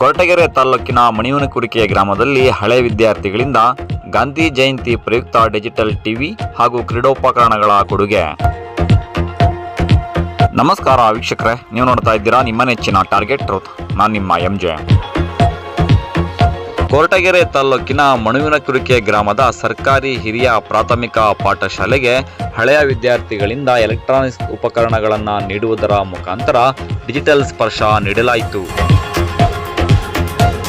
ಕೊರಟಗೆರೆ ತಾಲೂಕಿನ ಮಣಿವನಕುರಿಕೆಯ ಗ್ರಾಮದಲ್ಲಿ ಹಳೆ ವಿದ್ಯಾರ್ಥಿಗಳಿಂದ ಗಾಂಧಿ ಜಯಂತಿ ಪ್ರಯುಕ್ತ ಡಿಜಿಟಲ್ ಟಿವಿ ಹಾಗೂ ಕ್ರೀಡೋಪಕರಣಗಳ ಕೊಡುಗೆ. ನಮಸ್ಕಾರ ವೀಕ್ಷಕರೇ, ನೀವು ನೋಡ್ತಾ ಇದ್ದೀರಾ ನಿಮ್ಮ ನೆಚ್ಚಿನ ಟಾರ್ಗೆಟ್ ಟ್ರೂತ್. ನಾನು ನಿಮ್ಮ ಎಂ ಜೆ. ಕೊರಟಗೆರೆ ತಾಲೂಕಿನ ಮಣುವಿನಕುರಿಕೆ ಗ್ರಾಮದ ಸರ್ಕಾರಿ ಹಿರಿಯ ಪ್ರಾಥಮಿಕ ಪಾಠಶಾಲೆಗೆ ಹಳೆಯ ವಿದ್ಯಾರ್ಥಿಗಳಿಂದ ಎಲೆಕ್ಟ್ರಾನಿಕ್ಸ್ ಉಪಕರಣಗಳನ್ನು ನೀಡುವುದರ ಮುಖಾಂತರ ಡಿಜಿಟಲ್ ಸ್ಪರ್ಶ ನೀಡಲಾಯಿತು.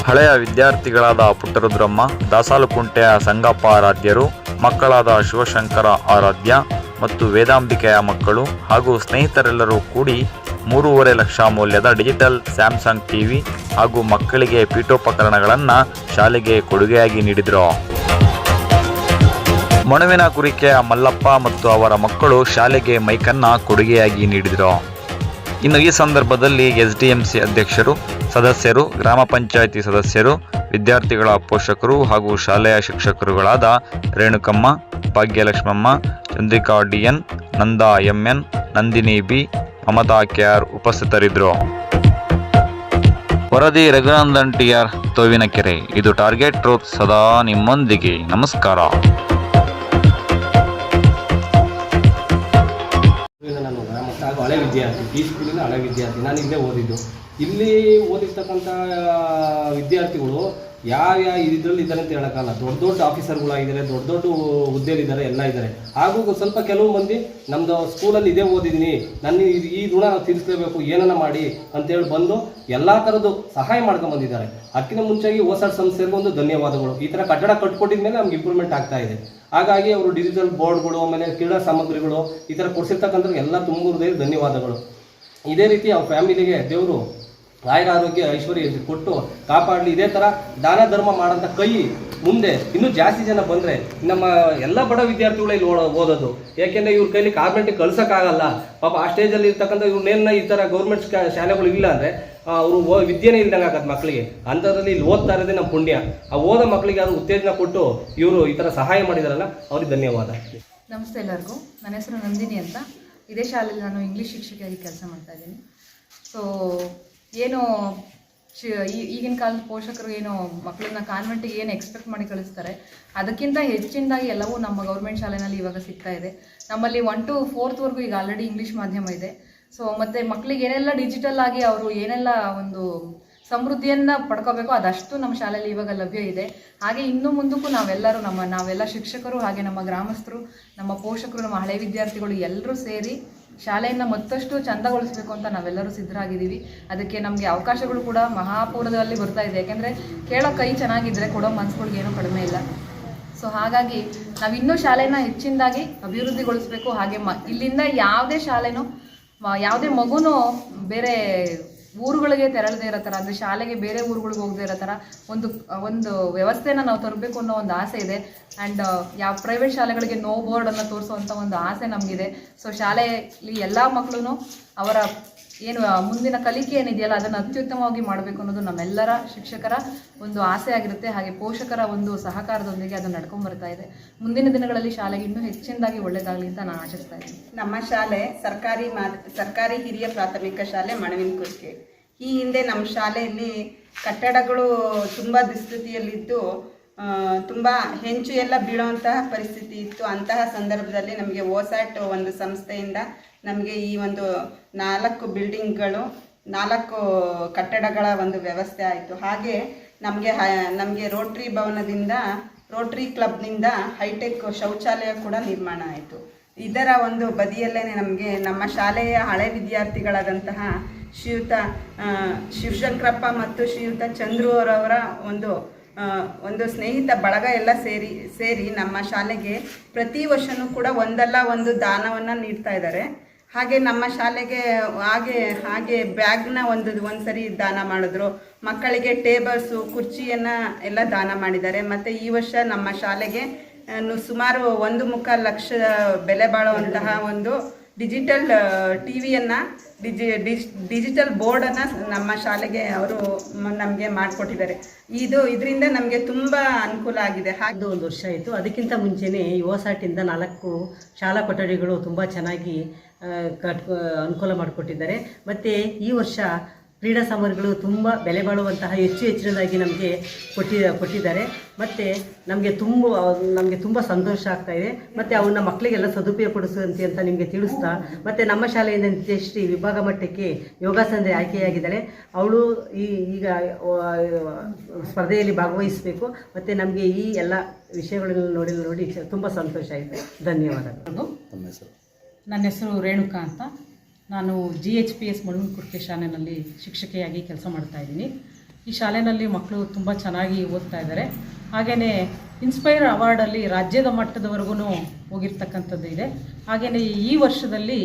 ಹಳೆಯ ವಿದ್ಯಾರ್ಥಿಗಳಾದ ಪುಟ್ಟರುದ್ರಮ್ಮ, ದಾಸಾಲುಕುಂಟೆಯ ಸಂಗಪ್ಪ ಆರಾಧ್ಯರು, ಮಕ್ಕಳಾದ ಶಿವಶಂಕರ ಆರಾಧ್ಯ ಮತ್ತು ವೇದಾಂಬಿಕೆಯ ಮಕ್ಕಳು ಹಾಗೂ ಸ್ನೇಹಿತರೆಲ್ಲರೂ ಕೂಡಿ ಮೂರುವರೆ ಲಕ್ಷ ಮೌಲ್ಯದ ಡಿಜಿಟಲ್ ಸ್ಯಾಮ್ಸಂಗ್ ಟಿವಿ ಹಾಗೂ ಮಕ್ಕಳಿಗೆ ಪೀಠೋಪಕರಣಗಳನ್ನು ಶಾಲೆಗೆ ಕೊಡುಗೆಯಾಗಿ ನೀಡಿದರು. ಮಣುವಿನ ಕುರಿಕೆಯ ಮಲ್ಲಪ್ಪ ಮತ್ತು ಅವರ ಮಕ್ಕಳು ಶಾಲೆಗೆ ಮೈಕನ್ನು ಕೊಡುಗೆಯಾಗಿ ನೀಡಿದರು. ಇನ್ನು ಈ ಸಂದರ್ಭದಲ್ಲಿ ಎಸ್ಡಿಎಂಸಿ ಅಧ್ಯಕ್ಷರು, ಸದಸ್ಯರು, ಗ್ರಾಮ ಪಂಚಾಯಿತಿ ಸದಸ್ಯರು, ವಿದ್ಯಾರ್ಥಿಗಳ ಪೋಷಕರು ಹಾಗೂ ಶಾಲೆಯ ಶಿಕ್ಷಕರುಗಳಾದ Renukamma, Bhagyalakshmamma, Chandrika D N Nanda MN, Nandini B, Mamata KR ಉಪಸ್ಥಿತರಿದ್ದರು. ವರದಿ ರಘುನಂದನ್ ಟಿ ಟಿಆರ್ ತೋವಿನಕೆರೆ. ಇದು ಟಾರ್ಗೆಟ್ ಟ್ರೂತ್ ಸದಾ ನಿಮ್ಮೊಂದಿಗೆ. ನಮಸ್ಕಾರ. ಹಳೆ ವಿದ್ಯಾರ್ಥಿ, ಈ ಸ್ಕೂಲಿನ ಹಳೆ ವಿದ್ಯಾರ್ಥಿ, ನಾನು ಇಲ್ಲೇ ಓದಿದ್ದು. ಇಲ್ಲಿ ಓದಿರ್ತಕ್ಕಂಥ ವಿದ್ಯಾರ್ಥಿಗಳು ಯಾವ ಯಾವ ಇದರಲ್ಲಿ ಇದ್ದಾರೆ ಅಂತ ಹೇಳೋಕ್ಕಲ್ಲ ದೊಡ್ಡ ದೊಡ್ಡ ಆಫೀಸರ್ಗಳಾಗಿದ್ದಾರೆ, ದೊಡ್ಡ ದೊಡ್ಡ ಹುದ್ದೆಲಿದ್ದಾರೆ ಎಲ್ಲ ಇದ್ದಾರೆ. ಹಾಗೂ ಸ್ವಲ್ಪ ಕೆಲವು ಮಂದಿ ನಮ್ಮದು ಸ್ಕೂಲಲ್ಲಿ ಇದೇ ಓದಿದ್ದೀನಿ, ನನ್ನ ಈ- ಋಣ ನಾವು ಏನನ್ನ ಮಾಡಿ ಅಂತೇಳಿ ಬಂದು ಎಲ್ಲ ಥರದ್ದು ಸಹಾಯ ಮಾಡ್ಕೊಂಡು ಬಂದಿದ್ದಾರೆ. ಅದಕ್ಕಿಂತ ಮುಂಚೆಗೆ ಹೊಸ ಸಂಸ್ಥೆಗೂ ಒಂದು ಧನ್ಯವಾದಗಳು. ಈ ಥರ ಕಟ್ಟಡ ಕಟ್ಕೊಟ್ಟಿದ ಮೇಲೆ ನಮ್ಗೆ ಇಂಪ್ರೂವ್ಮೆಂಟ್ ಆಗ್ತಾ ಇದೆ. ಹಾಗಾಗಿ ಅವರು ಡಿಜಿಟಲ್ ಬೋರ್ಡ್ಗಳು ಆಮೇಲೆ ಕ್ರೀಡಾ ಸಾಮಗ್ರಿಗಳು, ಈ ಥರ ಕೊಡಿಸಿರ್ತಕ್ಕಂಥ ಎಲ್ಲ ಹೃದಯ ಧನ್ಯವಾದಗಳು. ಇದೇ ರೀತಿ ಅವ್ರ ಫ್ಯಾಮಿಲಿಗೆ ದೇವರು ಆಯುರ ಆರೋಗ್ಯ, ಐಶ್ವರ್ಯ ಕೊಟ್ಟು ಕಾಪಾಡಲಿ. ಇದೇ ಥರ ದಾನ ಧರ್ಮ ಮಾಡೋಂಥ ಕೈ ಮುಂದೆ ಇನ್ನೂ ಜಾಸ್ತಿ ಜನ ಬಂದರೆ ನಮ್ಮ ಎಲ್ಲ ಬಡ ವಿದ್ಯಾರ್ಥಿಗಳು ಇಲ್ಲಿ ಓದೋದು. ಯಾಕೆಂದರೆ ಇವ್ರ ಕೈಲಿ ಕಾರ್ಮೆಂಟಿಗೆ ಕಳ್ಸೋಕ್ಕಾಗಲ್ಲ. ಪಾಪ ಆ ಸ್ಟೇಜಲ್ಲಿ ಇರ್ತಕ್ಕಂಥ ಇವ್ರನ್ನೇನ ಈ ಥರ ಗೌರ್ಮೆಂಟ್ ಶಾಲೆಗಳು ಇಲ್ಲ ಅಂದರೆ ಅವರು ವಿದ್ಯೆನೇ ಇಲ್ದಂಗೆ ಆಗತ್ತೆ ಮಕ್ಕಳಿಗೆ ಅಂಥದ್ರಲ್ಲಿ ಇಲ್ಲಿ ಓದ್ತಾ ಇರೋದೇ ನಮ್ಮ ಪುಣ್ಯ. ಆ, ಓದ ಮಕ್ಕಳಿಗೆ ಯಾರು ಉತ್ತೇಜನ ಕೊಟ್ಟು ಇವರು ಈ ಥರ ಸಹಾಯ ಮಾಡಿದಾರಲ್ಲ, ಅವ್ರಿಗೆ ಧನ್ಯವಾದ. ನಮಸ್ತೆ ಎಲ್ಲರಿಗೂ. ನನ್ನ ಹೆಸರು ನಂದಿನಿ ಅಂತ. ಇದೇ ಶಾಲೆಯಲ್ಲಿ ನಾನು ಇಂಗ್ಲೀಷ್ ಶಿಕ್ಷಕಿಯಾಗಿ ಕೆಲಸ ಮಾಡ್ತಾ ಇದ್ದೀನಿ. ಸೊ ಏನು ಈಗಿನ ಕಾಲದ ಪೋಷಕರು ಏನು ಮಕ್ಕಳನ್ನ ಕಾನ್ವೆಂಟಿಗೆ ಏನು ಎಕ್ಸ್ಪೆಕ್ಟ್ ಮಾಡಿ ಕಳಿಸ್ತಾರೆ, ಅದಕ್ಕಿಂತ ಹೆಚ್ಚಿನದಾಗಿ ಎಲ್ಲವೂ ನಮ್ಮ ಗೌರ್ಮೆಂಟ್ ಶಾಲೆನಲ್ಲಿ ಇವಾಗ ಸಿಗ್ತಾ ಇದೆ. ನಮ್ಮಲ್ಲಿ ಒನ್ ಟು ಫೋರ್ತ್ವರೆಗೂ ಈಗ ಆಲ್ರೆಡಿ ಇಂಗ್ಲೀಷ್ ಮಾಧ್ಯಮ ಇದೆ. ಸೊ ಮತ್ತು ಮಕ್ಕಳಿಗೆ ಏನೆಲ್ಲ ಡಿಜಿಟಲ್ ಆಗಿ ಅವರು ಏನೆಲ್ಲ ಒಂದು ಸಮೃದ್ಧಿಯನ್ನು ಪಡ್ಕೋಬೇಕು ಅದಷ್ಟು ನಮ್ಮ ಶಾಲೆಯಲ್ಲಿ ಇವಾಗ ಲಭ್ಯ ಇದೆ. ಹಾಗೆ ಇನ್ನು ಮುಂದಕ್ಕೂ ನಾವೆಲ್ಲರೂ ನಮ್ಮ, ನಾವೆಲ್ಲ ಶಿಕ್ಷಕರು ಹಾಗೆ ನಮ್ಮ ಗ್ರಾಮಸ್ಥರು, ನಮ್ಮ ಪೋಷಕರು, ನಮ್ಮ ಹಳೆ ವಿದ್ಯಾರ್ಥಿಗಳು ಎಲ್ಲರೂ ಸೇರಿ ಶಾಲೆಯನ್ನು ಮತ್ತಷ್ಟು ಚಂದಗೊಳಿಸಬೇಕು ಅಂತ ನಾವೆಲ್ಲರೂ ಸಿದ್ಧರಾಗಿದ್ದೀವಿ. ಅದಕ್ಕೆ ನಮಗೆ ಅವಕಾಶಗಳು ಕೂಡ ಮಹಾಪೂರದಲ್ಲಿ ಬರ್ತಾ ಇದೆ. ಯಾಕೆಂದರೆ ಕೇಳೋ ಕೈ ಚೆನ್ನಾಗಿದ್ದರೆ ಕೊಡೋ ಮನಸ್ಸುಗಳಿಗೆ ಏನೂ ಕಡಿಮೆ ಇಲ್ಲ. ಸೊ ಹಾಗಾಗಿ ನಾವು ಇನ್ನೂ ಶಾಲೆನ ಹೆಚ್ಚಿನದಾಗಿ ಅಭಿವೃದ್ಧಿಗೊಳಿಸಬೇಕು. ಹಾಗೆ ಇಲ್ಲಿಂದ ಯಾವುದೇ ಶಾಲೆನೂ ಯಾವುದೇ ಮಗುನೂ ಬೇರೆ ಊರುಗಳಿಗೆ ತೆರಳದೇ ಇರೋ ಥರ, ಅಂದರೆ ಶಾಲೆಗೆ ಬೇರೆ ಊರುಗಳಿಗೆ ಹೋಗದೇ ಇರೋ ಥರ ಒಂದು ಒಂದು ವ್ಯವಸ್ಥೆನ ನಾವು ತರಬೇಕು ಅನ್ನೋ ಒಂದು ಆಸೆ ಇದೆ. ಆ್ಯಂಡ್ ಯಾವ ಪ್ರೈವೇಟ್ ಶಾಲೆಗಳಿಗೆ ನೋ ಬೋರ್ಡನ್ನು ತೋರಿಸುವಂಥ ಒಂದು ಆಸೆ ನಮಗಿದೆ. ಸೊ ಶಾಲೆಯಲ್ಲಿ ಎಲ್ಲ ಮಕ್ಕಳು ಅವರ ಏನು ಮುಂದಿನ ಕಲಿಕೆ ಏನಿದೆಯಲ್ಲ, ಅದನ್ನು ಅತ್ಯುತ್ತಮವಾಗಿ ಮಾಡಬೇಕು ಅನ್ನೋದು ನಮ್ಮೆಲ್ಲರ ಶಿಕ್ಷಕರ ಒಂದು ಆಸೆ ಆಗಿರುತ್ತೆ. ಹಾಗೆ ಪೋಷಕರ ಒಂದು ಸಹಕಾರದೊಂದಿಗೆ ಅದು ನಡ್ಕೊಂಡ್ಬರ್ತಾ ಇದೆ. ಮುಂದಿನ ದಿನಗಳಲ್ಲಿ ಶಾಲೆಗೆ ಇನ್ನೂ ಹೆಚ್ಚಿನದಾಗಿ ಒಳ್ಳೆಯದಾಗಲಿ ಅಂತ ನಾನು ಆಶಿಸ್ತಾ ಇದ್ದೀನಿ. ನಮ್ಮ ಶಾಲೆ ಸರ್ಕಾರಿ ಮಾ, ಸರ್ಕಾರಿ ಹಿರಿಯ ಪ್ರಾಥಮಿಕ ಶಾಲೆ ಮಣವಿನಕುರ್ಕೆ ಈ ಹಿಂದೆ ನಮ್ಮ ಶಾಲೆಯಲ್ಲಿ ಕಟ್ಟಡಗಳು ತುಂಬ ದುಸ್ಥಿತಿಯಲ್ಲಿದ್ದು ತುಂಬ ಹೆಂಚು ಎಲ್ಲ ಬೀಳುವಂತಹ ಪರಿಸ್ಥಿತಿ ಇತ್ತು. ಅಂತಹ ಸಂದರ್ಭದಲ್ಲಿ ನಮಗೆ ಓಸಾಟ್ ಒಂದು ಸಂಸ್ಥೆಯಿಂದ ನಮಗೆ ಈ ಒಂದು ನಾಲ್ಕು ಬಿಲ್ಡಿಂಗ್ಗಳು, ನಾಲ್ಕು ಕಟ್ಟಡಗಳ ಒಂದು ವ್ಯವಸ್ಥೆ ಆಯಿತು. ಹಾಗೆ ನಮಗೆ ನಮಗೆ ರೋಟ್ರಿ ಭವನದಿಂದ, ರೋಟ್ರಿ ಕ್ಲಬ್ನಿಂದ ಹೈಟೆಕ್ ಶೌಚಾಲಯ ಕೂಡ ನಿರ್ಮಾಣ ಆಯಿತು. ಇದರ ಒಂದು ಬದಿಯಲ್ಲೇ ನಮಗೆ ನಮ್ಮ ಶಾಲೆಯ ಹಳೆ ವಿದ್ಯಾರ್ಥಿಗಳಾದಂತಹ ಶ್ರೀಯುತ ಶಿವಶಂಕರಪ್ಪ ಮತ್ತು ಶ್ರೀಯುತ ಚಂದ್ರು ಅವರವರ ಒಂದು ಒಂದು ಸ್ನೇಹಿತ ಬಳಗ ಎಲ್ಲ ಸೇರಿ ಸೇರಿ ನಮ್ಮ ಶಾಲೆಗೆ ಪ್ರತಿ ವರ್ಷವೂ ಕೂಡ ಒಂದಲ್ಲ ಒಂದು ದಾನವನ್ನು ನೀಡ್ತಾ ಇದ್ದಾರೆ. ಹಾಗೆ ನಮ್ಮ ಶಾಲೆಗೆ ಹಾಗೆ ಹಾಗೆ ಬ್ಯಾಗ್ನ ಒಂದು, ಒಂದ್ಸರಿ ದಾನ ಮಾಡಿದ್ರು. ಮಕ್ಕಳಿಗೆ ಟೇಬಲ್ಸು, ಕುರ್ಚಿಯನ್ನು ಎಲ್ಲ ದಾನ ಮಾಡಿದ್ದಾರೆ. ಮತ್ತು ಈ ವರ್ಷ ನಮ್ಮ ಶಾಲೆಗೆ ಸುಮಾರು ಒಂದು ಮುಖ ಲಕ್ಷ ಬೆಲೆ ಬಾಳುವಂತಹ ಒಂದು ಡಿಜಿಟಲ್ ಟಿ ವಿಯನ್ನು ಡಿಜಿ ಡಿಜ್ ಡಿಜಿಟಲ್ ಬೋರ್ಡನ್ನು ನಮ್ಮ ಶಾಲೆಗೆ ಅವರು ನಮಗೆ ಮಾಡಿಕೊಟ್ಟಿದ್ದಾರೆ. ಇದು, ಇದರಿಂದ ನಮಗೆ ತುಂಬ ಅನುಕೂಲ ಆಗಿದೆ. ಹಾಗೆ ಒಂದು ವರ್ಷ ಆಯಿತು. ಅದಕ್ಕಿಂತ ಮುಂಚೆನೇ ಯುವಸಾಟಿಂದ ನಾಲ್ಕು ಶಾಲಾ ಕೊಠಡಿಗಳು ತುಂಬ ಚೆನ್ನಾಗಿ ಕಟ್, ಅನುಕೂಲ ಮಾಡಿಕೊಟ್ಟಿದ್ದಾರೆ. ಮತ್ತು ಈ ವರ್ಷ ಕ್ರೀಡಾ ಸಾಮಗ್ರಿಗಳು ತುಂಬ ಬೆಲೆ ಬಾಳುವಂತಹ ಹೆಚ್ಚು ಹೆಚ್ಚಿನದಾಗಿ ನಮಗೆ ಕೊಟ್ಟಿ ಕೊಟ್ಟಿದ್ದಾರೆ. ಮತ್ತು ನಮಗೆ ತುಂಬ ನಮಗೆ ತುಂಬ ಸಂತೋಷ ಆಗ್ತಾ ಇದೆ. ಮತ್ತು ಅವನ್ನ ಮಕ್ಕಳಿಗೆಲ್ಲ ಸದುಪಯೋಗಪಡಿಸುವಂತೆ ಅಂತ ನಿಮಗೆ ತಿಳಿಸ್ತಾ ಮತ್ತು ನಮ್ಮ ಶಾಲೆಯಿಂದ ನಿತ್ಯಶ್ರೀ ವಿಭಾಗ ಮಟ್ಟಕ್ಕೆ ಯೋಗಾಸನದ ಆಯ್ಕೆಯಾಗಿದ್ದಾಳೆ. ಅವಳು ಈ ಈಗ ಸ್ಪರ್ಧೆಯಲ್ಲಿ ಭಾಗವಹಿಸಬೇಕು. ಮತ್ತು ನಮಗೆ ಈ ಎಲ್ಲ ವಿಷಯಗಳನ್ನು ನೋಡಿ ನೋಡಿ ತುಂಬ ಸಂತೋಷ ಆಯಿತು. ಧನ್ಯವಾದಗಳು. ನನ್ನ ಹೆಸರು ರೇಣುಕಾ ಅಂತ. ನಾನು ಜಿ ಎಚ್ ಪಿ ಎಸ್ ಮುಳುಗುಂಕುರ್ಕೆ ಶಾಲೆಯಲ್ಲಿ ಶಿಕ್ಷಕಿಯಾಗಿ ಕೆಲಸ ಮಾಡ್ತಾ ಇದ್ದೀನಿ. ಈ ಶಾಲೆಯಲ್ಲಿ ಮಕ್ಕಳು ತುಂಬ ಚೆನ್ನಾಗಿ ಓದ್ತಾ ಇದ್ದಾರೆ. ಹಾಗೆಯೇ ಇನ್ಸ್ಪೈರ್ ಅವಾರ್ಡಲ್ಲಿ ರಾಜ್ಯದ ಮಟ್ಟದವರೆಗೂ ಹೋಗಿರ್ತಕ್ಕಂಥದ್ದು ಇದೆ. ಹಾಗೆಯೇ ಈ ವರ್ಷದಲ್ಲಿ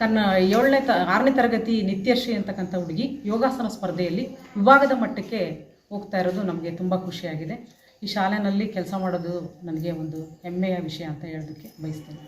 ಕನ್ನ ಏಳನೇ ತ, ಆರನೇ ತರಗತಿ ನಿತ್ಯಶ್ರೀ ಅಂತಕ್ಕಂಥ ಹುಡುಗಿ ಯೋಗಾಸನ ಸ್ಪರ್ಧೆಯಲ್ಲಿ ವಿಭಾಗದ ಮಟ್ಟಕ್ಕೆ ಹೋಗ್ತಾ ಇರೋದು ನಮಗೆ ತುಂಬ ಖುಷಿಯಾಗಿದೆ. ಈ ಶಾಲೆಯಲ್ಲಿ ಕೆಲಸ ಮಾಡೋದು ನನಗೆ ಒಂದು ಹೆಮ್ಮೆಯ ವಿಷಯ ಅಂತ ಹೇಳೋದಕ್ಕೆ ಬಯಸ್ತೇನೆ.